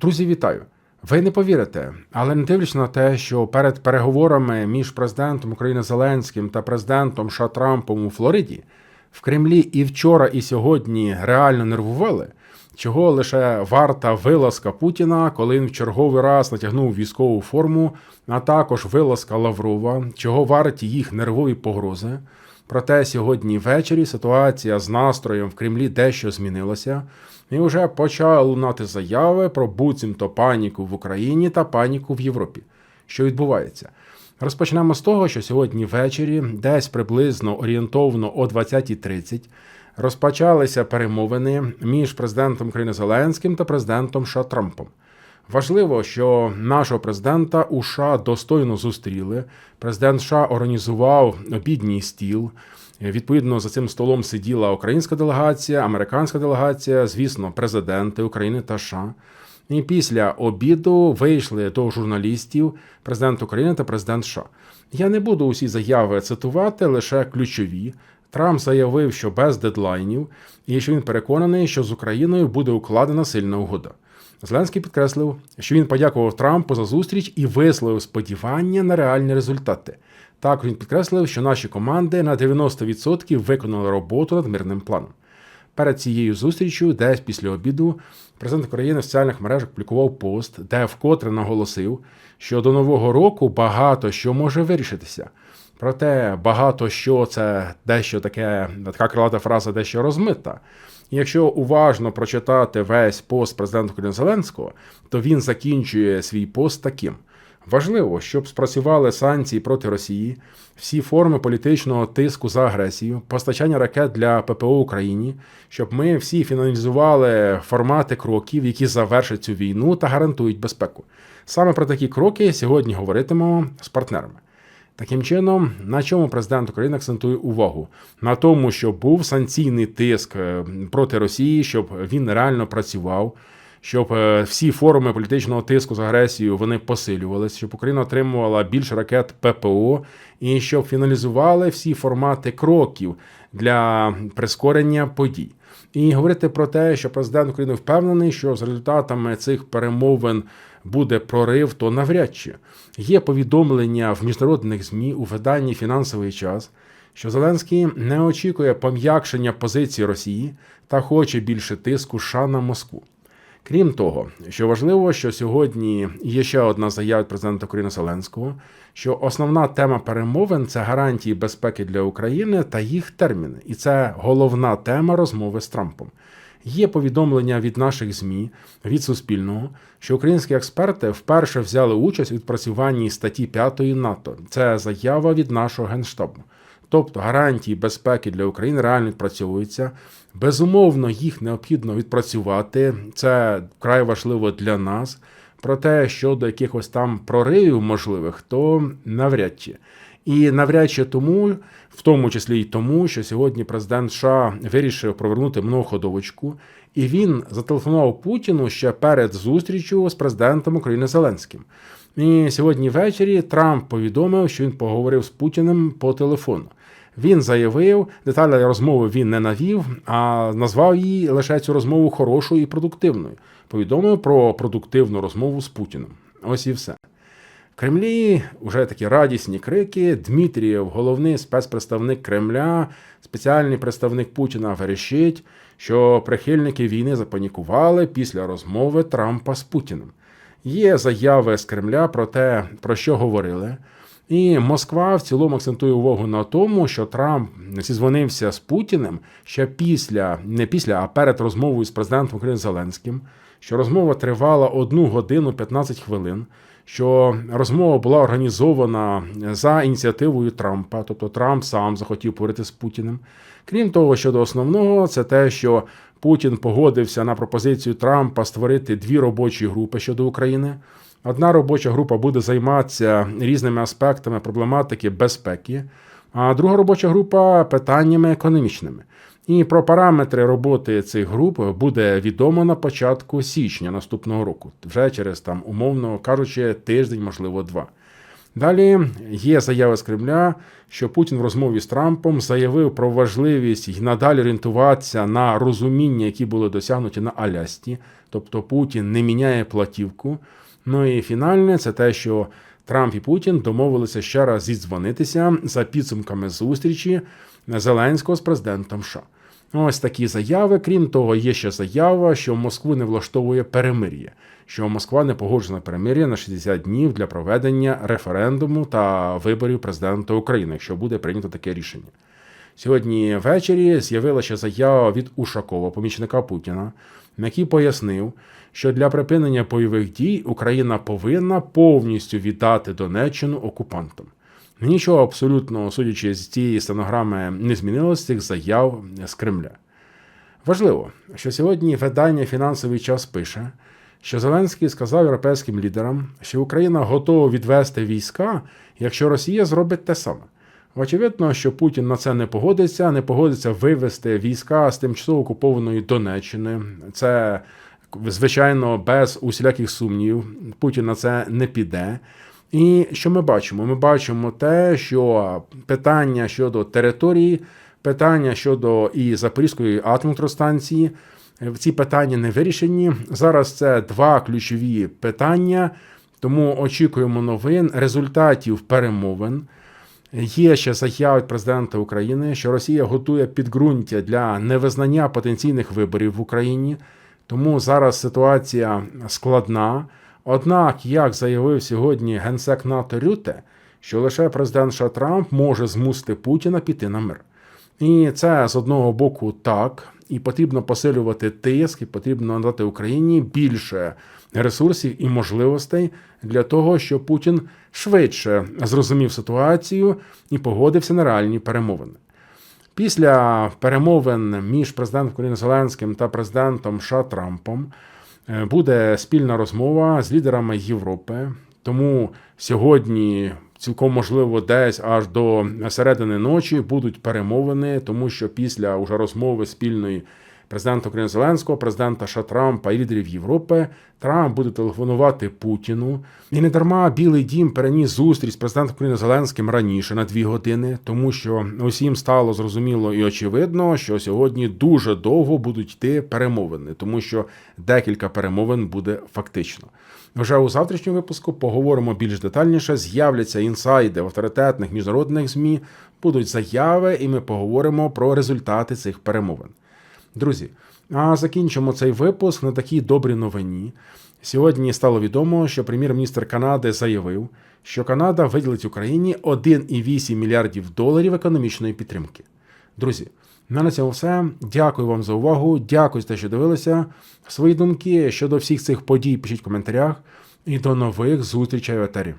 Друзі, вітаю! Ви не повірите, але не дивлячись на те, що перед переговорами між президентом України Зеленським та президентом США Трампом у Флориді в Кремлі і вчора, і сьогодні реально нервували, чого лише варта вилазка Путіна, коли він в черговий раз натягнув військову форму, а також вилазка Лаврова, чого варті їх нервові погрози. Проте сьогодні ввечері ситуація з настроєм в Кремлі дещо змінилася, і вже почали лунати заяви про буцімто паніку в Україні та паніку в Європі. Що відбувається? Розпочнемо з того, що сьогодні ввечері, десь приблизно орієнтовно о 20.30, розпочалися перемовини між президентом України Зеленським та президентом США Трампом. Важливо, що нашого президента у США достойно зустріли. Президент США організував обідній стіл. Відповідно, за цим столом сиділа українська делегація, американська делегація, звісно, президенти України та США. І після обіду вийшли до журналістів президент України та президент США. Я не буду усі заяви цитувати, лише ключові. Трамп заявив, що без дедлайнів, і що він переконаний, що з Україною буде укладена сильна угода. Зеленський підкреслив, що він подякував Трампу за зустріч і висловив сподівання на реальні результати. Також він підкреслив, що наші команди на 90% виконали роботу над мирним планом. Перед цією зустрічю, десь після обіду, президент України в соціальних мережах публікував пост, де вкотре наголосив, що до нового року багато що може вирішитися. Проте багато що це дещо таке, така крилата фраза дещо розмита. І якщо уважно прочитати весь пост президента України Зеленського, то він закінчує свій пост таким. Важливо, щоб спрацювали санкції проти Росії, всі форми політичного тиску за агресію, постачання ракет для ППО Україні, щоб ми всі фіналізували формати кроків, які завершать цю війну та гарантують безпеку. Саме про такі кроки сьогодні говоритимемо з партнерами. Таким чином, на чому президент України акцентує увагу? На тому, що був санкційний тиск е, проти Росії, щоб він реально працював, щоб е, всі форуми політичного тиску з агресією вони посилювалися, щоб Україна отримувала більше ракет ППО і щоб фіналізували всі формати кроків для прискорення подій. І говорити про те, що президент України впевнений, що з результатами цих перемовин буде прорив, то навряд чи є повідомлення в міжнародних змі у виданні фінансовий час, що Зеленський не очікує пом'якшення позиції Росії та хоче більше тиску США на Москву. Крім того, що важливо, що сьогодні є ще одна заява від президента України Зеленського, що основна тема перемовин це гарантії безпеки для України та їх терміни, і це головна тема розмови з Трампом. Є повідомлення від наших ЗМІ від Суспільного, що українські експерти вперше взяли участь у відпрацюванні статті 5 НАТО. Це заява від нашого генштабу. Тобто гарантії безпеки для України реально відпрацьовуються. Безумовно, їх необхідно відпрацювати. Це вкрай важливо для нас. Проте щодо якихось там проривів можливих, то навряд чи. І навряд чи тому, в тому числі й тому, що сьогодні президент США вирішив провернути многоходовочку, і він зателефонував Путіну ще перед зустрічю з президентом України Зеленським. І сьогодні ввечері Трамп повідомив, що він поговорив з Путіним по телефону. Він заявив, деталі розмови він не навів, а назвав її лише цю розмову хорошою і продуктивною. Повідомив про продуктивну розмову з Путіним. Ось і все. В Кремлі вже такі радісні крики. Дмитрієв, головний спецпредставник Кремля, спеціальний представник Путіна, верещить, що прихильники війни запанікували після розмови Трампа з Путіним. Є заяви з Кремля про те, про що говорили. І Москва в цілому акцентує увагу на тому, що Трамп зізвонився з Путіним ще після, не після, а перед розмовою з президентом України Зеленським, що розмова тривала 1 годину 15 хвилин. Що розмова була організована за ініціативою Трампа, тобто Трамп сам захотів поговорити з Путіним. Крім того, щодо основного, це те, що Путін погодився на пропозицію Трампа створити дві робочі групи щодо України. Одна робоча група буде займатися різними аспектами проблематики безпеки, а друга робоча група питаннями економічними. І про параметри роботи цих груп буде відомо на початку січня наступного року, вже через там, умовно кажучи, тиждень, можливо, два. Далі є заява з Кремля, що Путін в розмові з Трампом заявив про важливість і надалі орієнтуватися на розуміння, які були досягнуті на Алясці. Тобто Путін не міняє платівку. Ну і фінальне це те, що Трамп і Путін домовилися ще раз зідзвонитися за підсумками зустрічі Зеленського з президентом США. Ось такі заяви. Крім того, є ще заява, що Москву не влаштовує перемир'я, що Москва не погоджена перемир'я на 60 днів для проведення референдуму та виборів президента України, якщо буде прийнято таке рішення. Сьогодні ввечері з'явилася заява від Ушакова, помічника Путіна, який пояснив, що для припинення бойових дій Україна повинна повністю віддати Донеччину окупантам. Нічого абсолютно, судячи з цієї стенограми, не змінилось з цих заяв з Кремля. Важливо, що сьогодні видання Фінансовий час пише, що Зеленський сказав європейським лідерам, що Україна готова відвести війська, якщо Росія зробить те саме. Очевидно, що Путін на це не погодиться, не погодиться вивести війська з тимчасово окупованої Донеччини. Це, звичайно, без усіляких сумнівів. Путін на це не піде. І що ми бачимо? Ми бачимо те, що питання щодо території, питання щодо і Запорізької атомелектростанції, ці питання не вирішені. Зараз це два ключові питання, тому очікуємо новин, результатів перемовин. Є ще заява від президента України, що Росія готує підґрунтя для невизнання потенційних виборів в Україні. Тому зараз ситуація складна. Однак, як заявив сьогодні генсек НАТО Рюте, що лише президент США Трамп може змусити Путіна піти на мир. І це з одного боку так, і потрібно посилювати тиск, і потрібно надати Україні більше ресурсів і можливостей для того, щоб Путін швидше зрозумів ситуацію і погодився на реальні перемовини. Після перемовин між президентом України Зеленським та президентом США Трампом е, буде спільна розмова з лідерами Європи. Тому сьогодні цілком можливо десь аж до середини ночі будуть перемовини, тому що після уже розмови спільної президента України Зеленського, президента США Трампа і лідерів Європи, Трамп буде телефонувати Путіну. І не дарма Білий Дім переніс зустріч з президентом України Зеленським раніше на дві години, тому що усім стало зрозуміло і очевидно, що сьогодні дуже довго будуть йти перемовини, тому що декілька перемовин буде фактично. Вже у завтрашньому випуску поговоримо більш детальніше. З'являться інсайди в авторитетних міжнародних змі, будуть заяви, і ми поговоримо про результати цих перемовин. Друзі, а закінчимо цей випуск на такій добрій новині. Сьогодні стало відомо, що прем'єр-міністр Канади заявив, що Канада виділить Україні 1,8 мільярдів доларів економічної підтримки. Друзі, на цьому все. Дякую вам за увагу. Дякую за те, що дивилися. Свої думки щодо всіх цих подій пишіть в коментарях. І до нових зустрічей в етері.